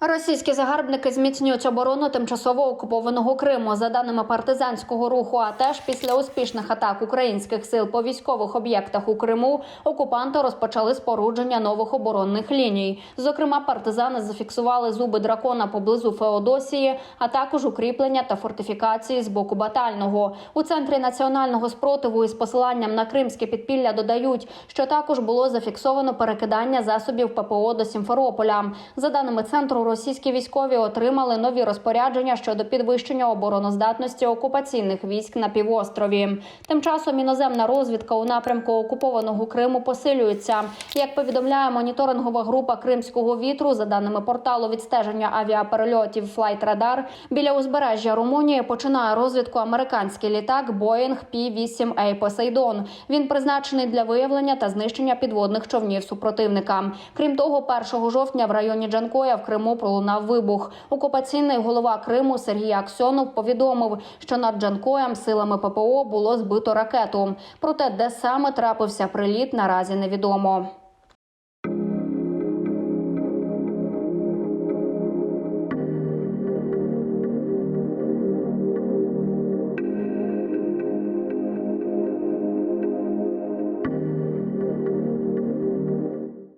Російські загарбники зміцнюють оборону тимчасово окупованого Криму. За даними партизанського руху, а теж після успішних атак українських сил по військових об'єктах у Криму окупанти розпочали спорудження нових оборонних ліній. Зокрема, партизани зафіксували зуби дракона поблизу Феодосії, а також укріплення та фортифікації з боку батального. У центрі національного спротиву із посиланням на кримське підпілля додають, що також було зафіксовано перекидання засобів ППО до Сімферополя. За даними центру, російські військові отримали нові розпорядження щодо підвищення обороноздатності окупаційних військ на півострові. Тим часом іноземна розвідка у напрямку окупованого Криму посилюється. Як повідомляє моніторингова група Кримського вітру, за даними порталу відстеження авіаперельотів Radar, біля узбережжя Румунії починає розвідку американський літак Boeing P-8A Poseidon. Він призначений для виявлення та знищення підводних човнів супротивника. Крім того, 1 жовтня в районі Джанкоя в Криму пролунав вибух. Окупаційний голова Криму Сергій Аксьонов повідомив, що над Джанкоєм силами ППО було збито ракету. Проте, де саме трапився приліт, наразі невідомо.